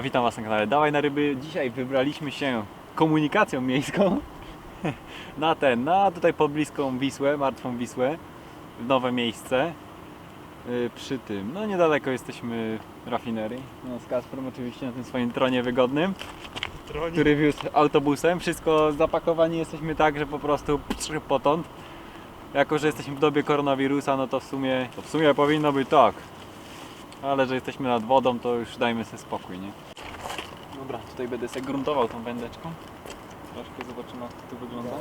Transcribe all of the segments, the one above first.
Siema, witam Was na kanale Dawaj na ryby. Dzisiaj wybraliśmy się komunikacją miejską na ten, na tutaj pobliską Wisłę, martwą Wisłę, w nowe miejsce. Yy, Przy tym, no niedaleko jesteśmy rafinerii. No, z Kasprem oczywiście na tym swoim tronie wygodnym, który wiózł autobusem. Wszystko zapakowani jesteśmy tak, że po prostu pstrz potąd. Jako, że jesteśmy w dobie koronawirusa, no to w sumie, to w sumie powinno być tak. Ale że jesteśmy nad wodą, to już dajmy sobie spokój, nie? Dobra, tutaj będę sobie gruntował tą wędeczką. Troszkę zobaczymy jak to wygląda.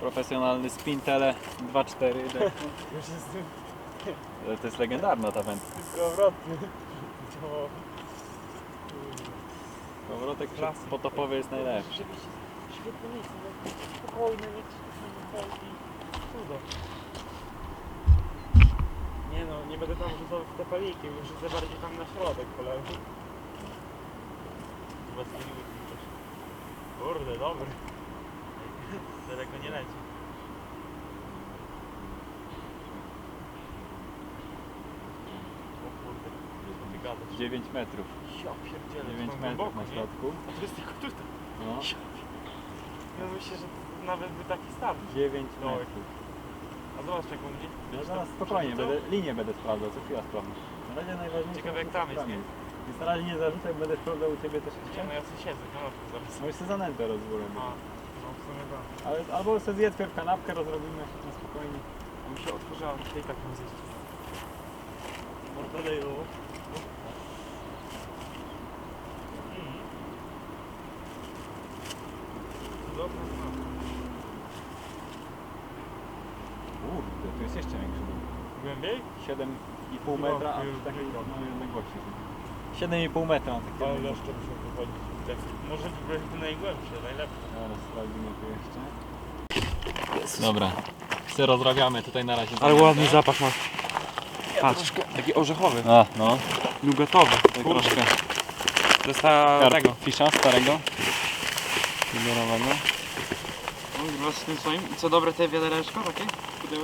Profesjonalny spin tele 2.4 deku. Już jestem Ale To jest legendarna ta wędka. Powrotek Klasy. potopowy jest najlepszy. Rzeczywiście świetne miejsce, spokojne, nie cudo. Nie no, nie będę tam rzucał w te paliki, rzucę bardziej tam na środek po lewo. Chyba zmieniły coś. Kurde, dobry. Daleko nie leci. O kurde, co ty gadasz? 9 metrów. Ja pierdzielę, 9 to metrów na nie? środku. A to jest tylko tutaj. No. Ja myślę, że nawet by taki starczy. 9 No. metrów. A zobacz jak mnie. Ja zaraz spokojnie, będę, linię będę sprawdzał, co chwila sprawdzę. Na razie najważniejsze Ciekawe, jak tam jest, nie? Więc na razie nie zarzucaj, będę sprawdzał u Ciebie też jeszcze. no ja sobie siedzę, kanapkę zaraz. No jeszcze zanętę rozgórę. A, no w sumie tak. Ale albo sobie zjedz pierw kanapkę, rozrobimy na spokojnie. A mi się otworzyła, mi się i tak mam zjeść. Mortadelo. Mm. Dobra, no. Kurde, tu jest jeszcze większy dół. Głębiej? 7,5 metra, a przy takiej wygląda. małej odległości. 7,5 metra na takiej Ale jeszcze muszę wychodzić. Tak, może by najgłębsze, najlepsze. Zaraz sprawdzimy tu jeszcze. Dobra, se rozrabiamy tutaj na razie. Ale ładny zapach ma. Patrz, taki orzechowy. A, no, Nugatowy. to troszkę To jest ta tego. Fisza starego. Kolorowego. Chyba z tym swoim. Co dobre te wiadereczko takie?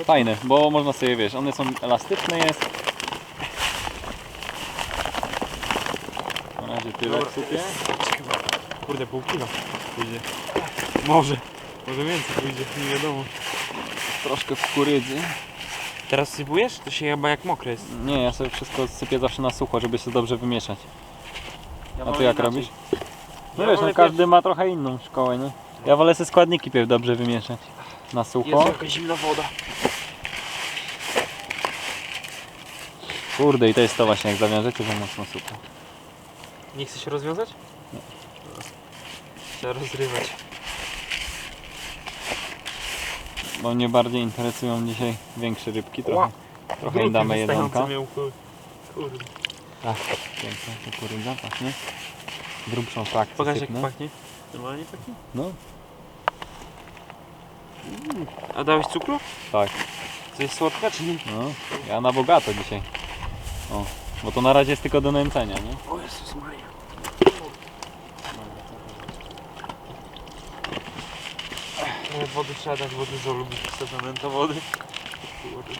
Fajne, bo można sobie, wiesz, one są elastyczne jest. Na razie tyle Dobra. Kurde, pół kilo pójdzie. Może. Może więcej pójdzie, nie wiadomo. Troszkę kukurydzy. Teraz sypujesz? To się chyba jak mokre jest. Nie, ja sobie wszystko sypię zawsze na sucho, żeby się dobrze wymieszać. Ja A ty jak inaczej. robisz? No Ja wiesz, no każdy ma trochę inną szkołę, nie? Ja wolę sobie składniki pierw dobrze wymieszać. Na Jest sucho. jaka zimna woda. Kurde, i to jest to właśnie, jak zawiążecie, że mocno sucho. Nie chce się rozwiązać? Nie. Trzeba rozrywać. Bo mnie bardziej interesują dzisiaj większe rybki, trochę, trochę im damy jedzonka. Miał, kurde. Tak, piękna kukurydza, pachnie. Grubszą frakcję Pokaż jak pachnie. Normalnie pachnie? No, A dałeś cukru? tak, jest słodka czy nie? no. Ja na bogato dzisiaj. O, bo to na razie jest tylko do nęcenia, nie? O Jezus Maria. Ale wody trzeba dać, bo dużo lubi suplementa wody. Kurde.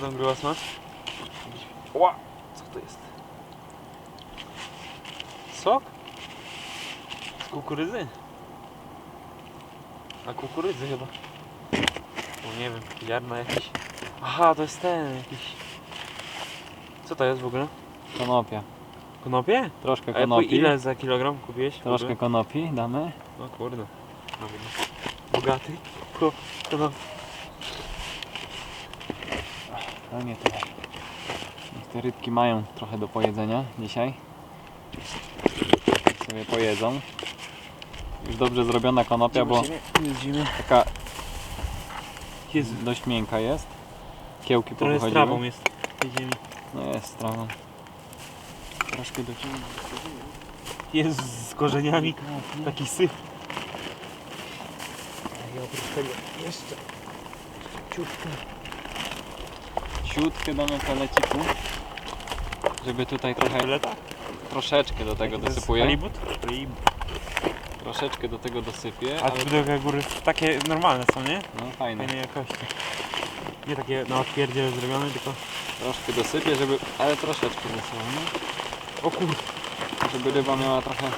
Co tam smak? Ła! Co to jest? Sok? Z kukurydzy? A kukurydzy chyba. O nie wiem, ziarna jakieś. Aha, to jest ten jakiś. Co to jest w ogóle? Konopia. Konopie? Troszkę A po konopi. ile za kilogram kupiłeś? w Troszkę ogóle? konopi damy. No kurde. Dobra. Bogaty. Ko. No nie to. Niech te rybki mają trochę do pojedzenia dzisiaj. Niech Sobie pojedzą. Już dobrze zrobiona konopia, bo Widzimy. taka Jezu. dość miękka jest. Kiełki Trochę z powychodziły. trawą jest. Widzimy. No jest z trawą. Troszkę do Jest z korzeniami. Taki syf. Ja oprócz tego jeszcze. Ciutkę. Siódkę damy peleciku. Żeby tutaj trochę, Tyle tak? troszeczkę do tego dosypuję. Halibut? Troszeczkę do tego dosypię, A ale pudełka góry takie normalne są, nie? no fajne. Fajnej jakości. Nie takie na odpierdziel zrobione, tylko Troszkę dosypię, żeby... ale troszeczkę dosypię. O kurde. żeby ryba miała trochę,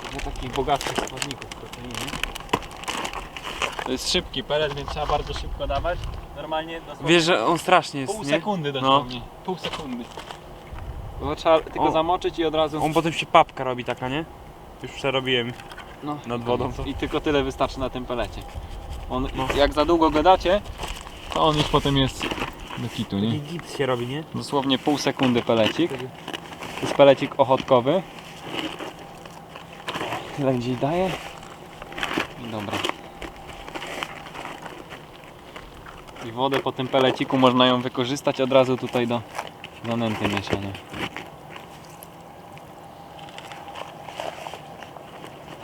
trochę takich bogatszych składników proteiny. To jest szybki pelet, więc trzeba bardzo szybko dawać. Normalnie dosłownie Wiesz, że on strasznie jest, pół nie? sekundy dosłownie. Pół sekundy. Bo trzeba tylko zamoczyć i od razu... On potem się papka robi taka, nie? Już przerobiłem. No, nad wodą to- I tylko tyle wystarczy na tym pelecie. On, No. Jak za długo go dacie, to on już potem jest do kitu, Taki nie? gips się robi, nie? Dosłownie pół sekundy pelecik. To jest pelecik ochotkowy. Tyle gdzieś daje. I dobra. I wodę po tym peleciku można ją wykorzystać od razu tutaj do zanęty mieszania.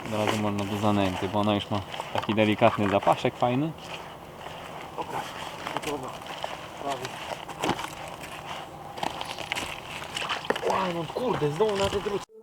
Od razu można do zanęty, bo ona już ma taki delikatny zapaszek fajny. Dobra, gotowa. Prawie. Ła, no kurde, znowu na tej drodze.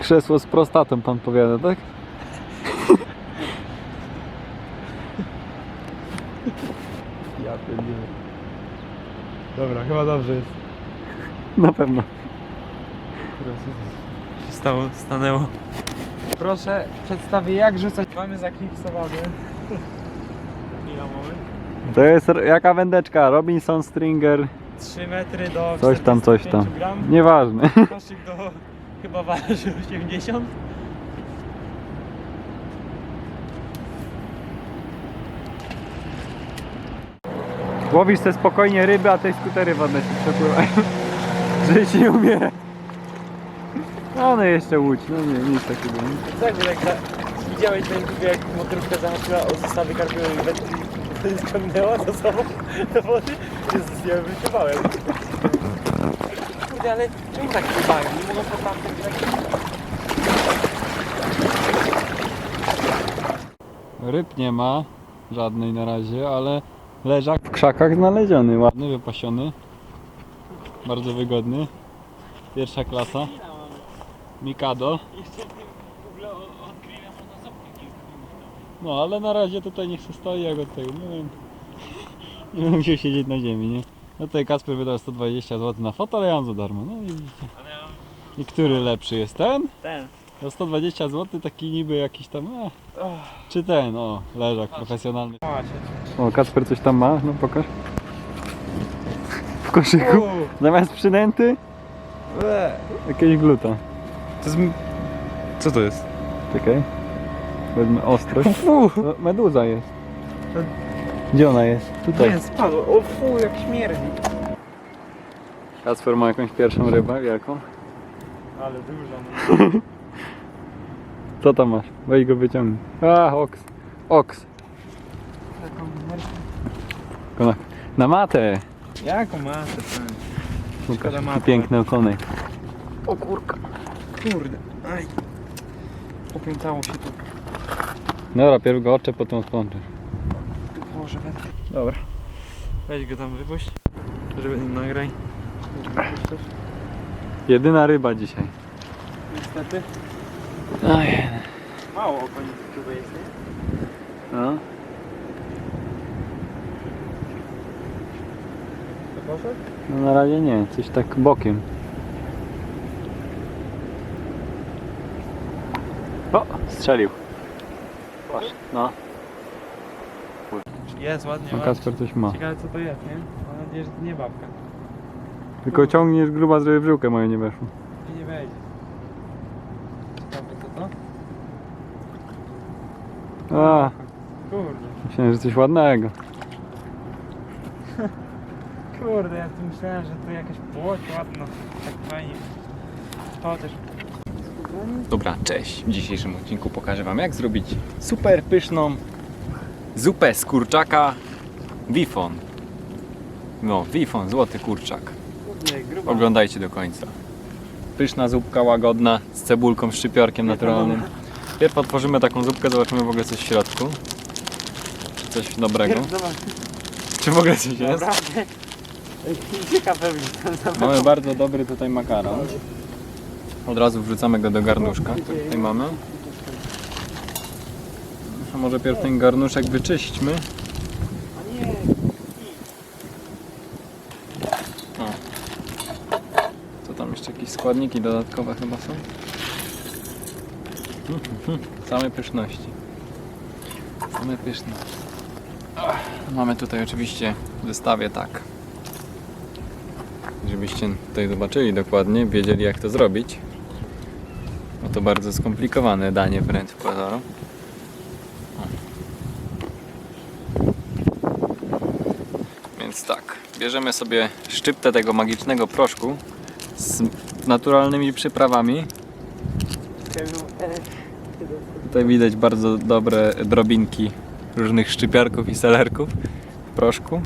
Krzesło z prostatą pan powiada, tak? Ja pierdolę. Dobra, chyba dobrze jest. Na pewno. stało, stanęło. Proszę, przedstawię jak rzucać. Mamy zakliksowane. Chwila, moment. To jest r- jaka wędeczka? Robinson Stringer. 3 metry do Coś tam, coś 45 tam. gram. Nieważne. Koszyk do chyba waży 80. Łowisz se spokojnie ryby, a te skutery wodne się przepływają. Ci nie umierać. No one jeszcze łódź, no nie, nic takiego. Nie? Tak, bo jak za... widziałeś na YouTube jak motorówka zahaczyła o zasady karpiowej i wędki skądnęła za sobą do wody. Jezus, ja wyciowałem. Kurde, ale czemu tak pływają? Nie mogą potrafić tak... Ryb nie ma, żadnej na razie, ale leżak w krzakach znaleziony, ładny, wypasiony. Bardzo wygodny. Pierwsza klasa. Mikado. No ale na razie tutaj niech się stoi, jak od tego, nie wiem. Nie musiał siedzieć na ziemi, nie? No tutaj Kasper wydał 120 zł na foto, ale ja mam za darmo, no i widzicie. Ale ja mam I który lepszy jest ten? ten. Za 120 zł taki niby jakiś tam, e, czy ten, o, leżak profesjonalny. macie. O, Kasper coś tam ma, no pokaż. W koszyku. Zamiast przynęty, jakieś gluta. To jest... Co to jest? Czekaj. Wezmę ostrość. No, meduza jest. Gdzie ona jest? Tutaj. Nie, spadło. O fu, jak śmierdzi. Kasper ma jakąś pierwszą rybę wielką. Ale dużo. No. Co tam masz? Weź go wyciągnij. A, oks. Oks. Taką numerkę. Tylko Na, na matę. Jaką ten? Łukasz, maty. piękny okonek. O kurka. Kurde. Aj. Poplątało się tu. Dobra, pierw go oczep, potem odplączę. Może będę. Dobra. Weź go tam wypuść. Żeby nagraj. Jedyna ryba dzisiaj. Niestety. Oj. Mało okoni chyba jest, nie? No. To poszedł? no na razie nie, coś tak bokiem. O, strzelił. Patrz, no. Jest, ładnie, no ładnie. Kasper coś ma. Ciekawe co to jest, nie? Mam nadzieję, że to nie babka. Tylko ciągniesz gruba, żeby w żyłkę moje nie weszło. I nie wejdzie. Ciekawe co to? A, Kurde. myślałem, że coś ładnego. Kurde, ja tu myślałem, że tu jakaś płoć ładna. Tak fajnie. Chociaż. Dobra, cześć. W dzisiejszym odcinku pokażę Wam jak zrobić super pyszną zupę z kurczaka Wifon. No, Wifon, złoty kurczak. Oglądajcie do końca. Pyszna zupka łagodna z cebulką, szczypiorkiem naturalnym. Pierw otworzymy taką zupkę, zobaczymy w ogóle coś w środku. Czy coś dobrego. Czy w ogóle coś jest? naprawdę. Mamy bardzo dobry tutaj makaron. Od razu wrzucamy go do garnuszka, który tutaj mamy. Może pierw ten garnuszek wyczyśćmy. O. Co tam jeszcze jakieś składniki dodatkowe chyba są? Same pyszności. Same pyszne. Ach, Mamy tutaj oczywiście w zestawie tak. Żebyście tutaj zobaczyli dokładnie, wiedzieli jak to zrobić. Bo to bardzo skomplikowane danie wręcz pozorom. O. Więc tak, bierzemy sobie szczyptę tego magicznego proszku z naturalnymi przyprawami. Tutaj widać bardzo dobre drobinki różnych szczypiarków i selerków w proszku.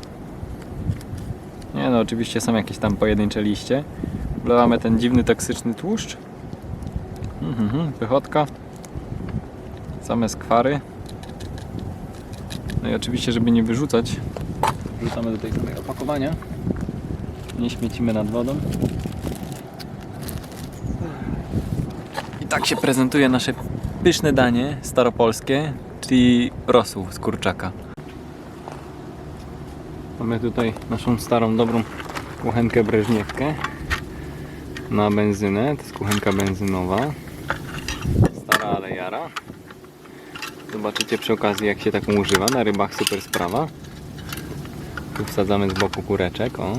Nie no, oczywiście są jakieś tam pojedyncze liście. Wlewamy ten dziwny toksyczny tłuszcz. Mhm, mhm, pychotka. Same skwary. No i oczywiście, żeby nie wyrzucać, wrzucamy do tej samej opakowania. Nie śmiecimy nad wodą. I tak się prezentuje nasze pyszne danie staropolskie, czyli rosół z kurczaka. Mamy tutaj naszą starą, dobrą kuchenkę breżniewkę na benzynę. To jest kuchenka benzynowa. Stara, ale jara. Zobaczycie przy okazji jak się taką używa. Na rybach super sprawa. Tu wsadzamy z boku kureczek. O.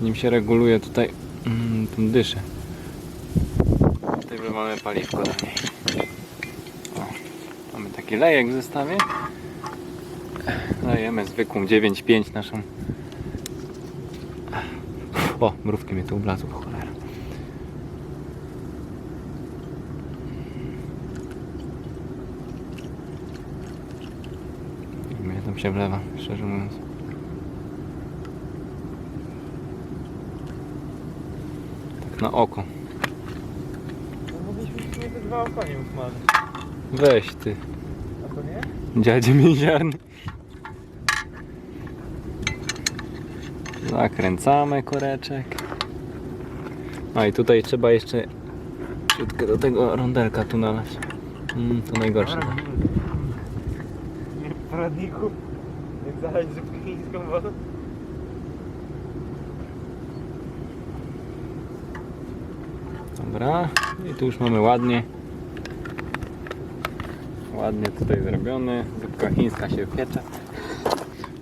Nim się reguluje tutaj mm, tą dyszę. Tutaj wlewamy paliwko do niej. O. Mamy taki lejek w zestawie. Dajemy zwykłą 9.5 naszą. O, mrówki mnie tu oblazły, cholera. Mnie tam się wlewa, szczerze mówiąc. Na oko. No mogliśmy dwa okonie usmażyć. Weź ty, A to nie? dziadzie mięsiarny. Zakręcamy koreczek. A i tutaj trzeba jeszcze ciutkę do tego rondelka tu nalać. Mm, to najgorsze. Nie w poradniku. Jak zalać zupkę chińską wodą. Dobra. I tu już mamy ładnie. Ładnie tutaj zrobione. Zupka chińska się piecze.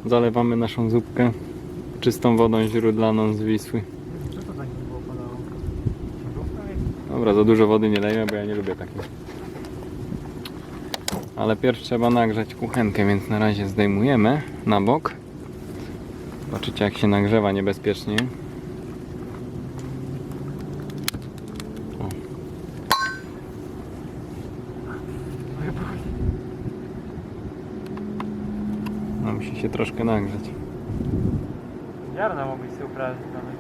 Zalewamy naszą zupkę czystą wodą źródlaną z Wisły. Co to tak było padało? Dobra, za dużo wody nie lejmy, bo ja nie lubię takiego. Ale pierw trzeba nagrzać kuchenkę, więc na razie zdejmujemy na bok. Zobaczycie jak się nagrzewa niebezpiecznie. Się troszkę nagrzeć. Ziarna mogli sobie uprawić nawet.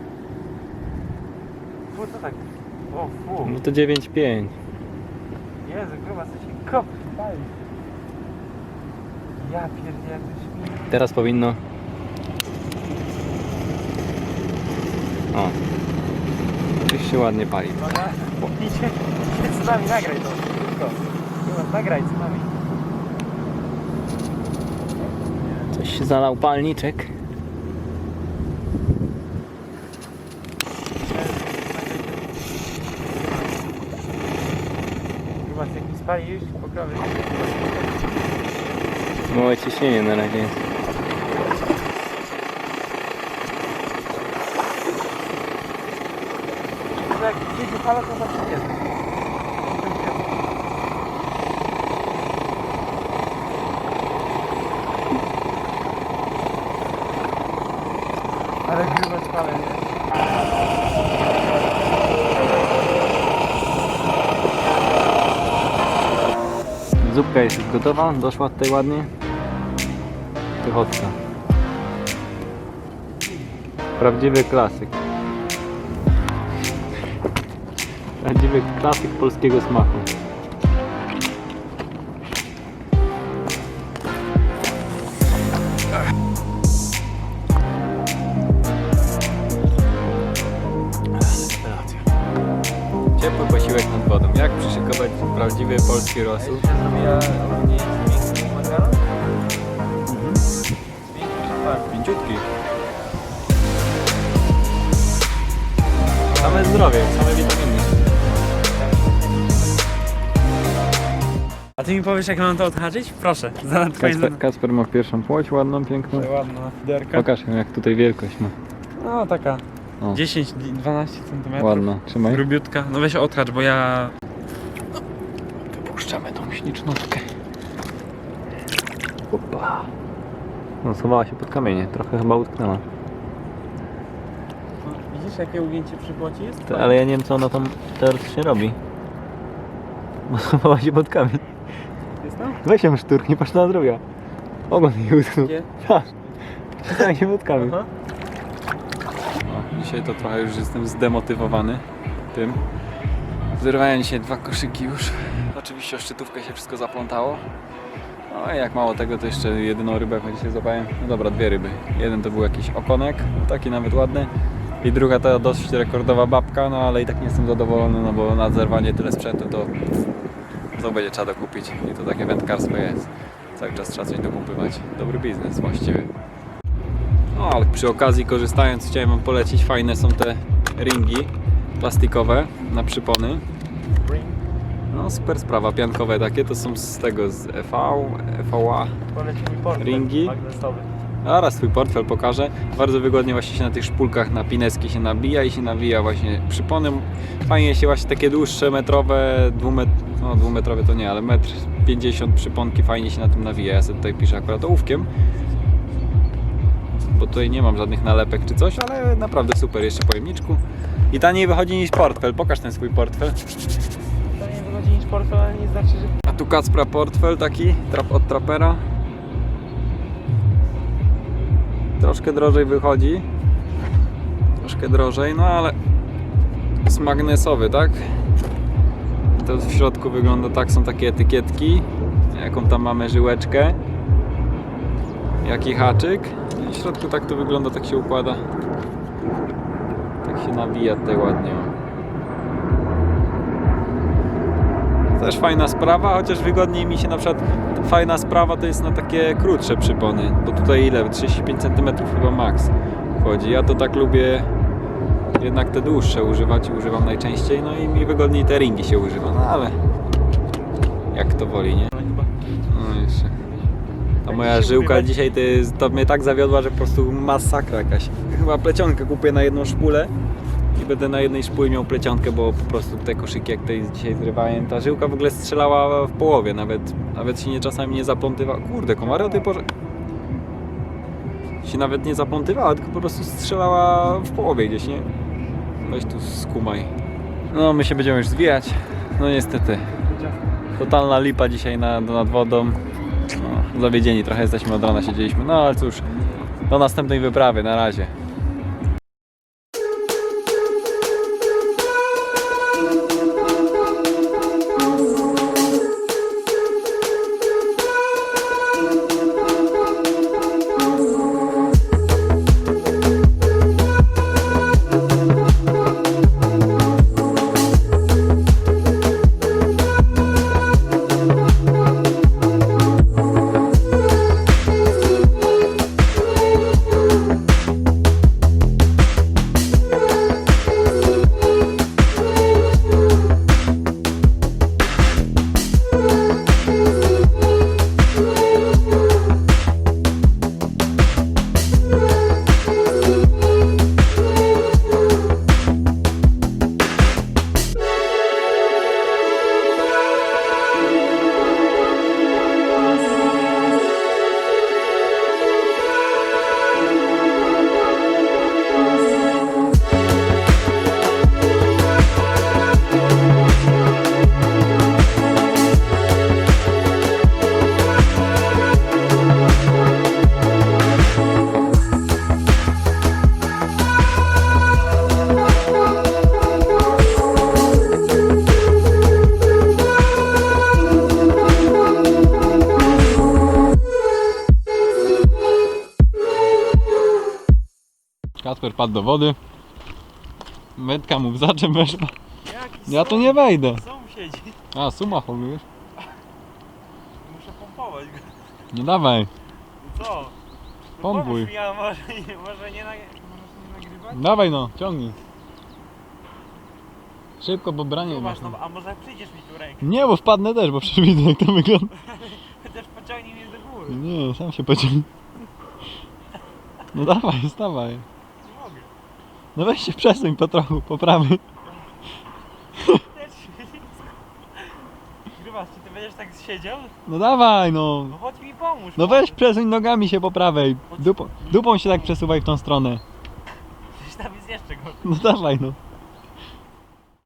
Fu, co tak? O, fu. No to 9,5. Jezu, gruba, co się kop pali. Ja pierdzielę, śmieje. Teraz powinno. O. Już się ładnie pali. Idzie, idzie z nami, nagraj to. Szybko. Chyba, nagraj z nami. Się zalał palniczek. Chyba jak mi spali już pokrowy. Małe ciśnienie na razie jest. Jak fala, to zawsze jest. zapalenie. Zupka jest już gotowa, doszła tutaj ładnie. Pychotka. Prawdziwy klasyk. Prawdziwy klasyk polskiego smaku. Rosół? Pięciutki. Same zdrowie, same witaminy. A ty mi powiesz jak mam to odhaczyć? Proszę, za twoje Kasper, Kasper ma pierwszą płoć, ładną, piękną. Ładna fiderka. Pokaż ją, jak tutaj wielkość ma. No taka O. 10-12 cm. Ładna, trzymaj. Grubiutka. No weź odhacz, bo ja... Ślicznotkę. Opa. No, schowała się pod kamienie, trochę chyba utknęła. Widzisz jakie ugięcie przy płocie jest? To, ale ja nie wiem, co ona tam teoretycznie robi. Bo schowała się pod kamień. Jest tam? Weź ją szturknij, patrz na druga. Ogon jej utknął. Gdzie? Patrz. Schowała się pod kamień. Aha. No, dzisiaj to trochę już jestem zdemotywowany tym. Zerwałem dzisiaj dwa koszyki już. Oczywiście o szczytówkę się wszystko zaplątało. No i jak mało tego, to jeszcze jedyną rybę jaką dzisiaj złapałem. No dobra, dwie ryby. Jeden to był jakiś okonek, taki nawet ładny. I druga to dosyć rekordowa babka, no ale i tak nie jestem zadowolony, no bo na zerwanie tyle sprzętu to to będzie trzeba dokupić. I to takie wędkarstwo jest. Cały czas trzeba coś dokupywać. Dobry biznes właściwie. No, ale przy okazji korzystając chciałem Wam polecić, fajne są te ringi plastikowe na przypony. No super sprawa, piankowe takie, to są z tego, z EV, EVA. Ringi. Zaraz twój portfel pokażę. Bardzo wygodnie właśnie się na tych szpulkach na pineski się nabija i się nawija właśnie przypony. Fajnie się właśnie takie dłuższe, metrowe, dwumet... no dwumetrowe to nie, ale metr 50 przyponki fajnie się na tym nawija. Ja sobie tutaj piszę akurat ołówkiem. Bo tutaj nie mam żadnych nalepek czy coś, ale naprawdę super jeszcze pojemniczku. I taniej wychodzi niż portfel. Pokaż ten swój portfel. To nie wychodzi niż portfel, ale nie znaczy, że... A tu Kacpra portfel taki trap od trapera. Troszkę drożej wychodzi. Troszkę drożej, no ale jest magnesowy, tak? To w środku wygląda tak, są takie etykietki. Jaką tam mamy żyłeczkę. Jaki haczyk. I w środku tak to wygląda, tak się układa. Się nawija tutaj ładnie. Też fajna sprawa, chociaż wygodniej mi się na przykład fajna sprawa to jest na takie krótsze przypony, bo tutaj ile? 35 cm chyba max wchodzi. Ja to tak lubię jednak te dłuższe używać i używam najczęściej, no i mi wygodniej te ringi się używa, no ale jak to woli, nie? No jeszcze. Ta Tak moja żyłka dzisiaj to, jest, to mnie tak zawiodła, że po prostu masakra jakaś. Chyba plecionkę kupię na jedną szpulę i będę na jednej szpuli miał plecionkę, bo po prostu te koszyki jak tutaj dzisiaj zrywałem, ta żyłka w ogóle strzelała w połowie, nawet, nawet się nie czasami nie zaplątywała. Kurde, komary o tej porze się nawet nie zaplątywała, tylko po prostu strzelała w połowie gdzieś, nie? Weź tu skumaj. No, my się będziemy już zwijać. No niestety. Totalna lipa dzisiaj na, nad wodą. No, zawiedzieni trochę jesteśmy od rana, siedzieliśmy. No ale cóż, do następnej wyprawy, na razie. Kasper padł do wody. Wędka mu w zaczep weszła. Jaki Ja tu nie wejdę. Są siedzi. A, suma holujesz? Muszę pompować go. Nie dawaj. Co? No Pompuj. pomóż mi, a może, może nie, nag... nie nagrywać? Dawaj no, ciągnij. Szybko, bo branie Zobacz, masz. no, a może przyjdziesz mi tu rękę? Nie, bo wpadnę też, bo przecież widzę jak to wygląda. Chociaż pociągnij mnie do góry. Nie, sam się pociągnę. No dawaj, stawaj. No weź się przesuń po trochu, po prawej. Grubas, czy ty będziesz tak siedział? No dawaj no. No chodź mi pomóż. No weź przesuń nogami się po prawej. Dupą, dupą się tak przesuwaj w tą stronę. Przecież tam jest jeszcze gorzej. No dawaj no.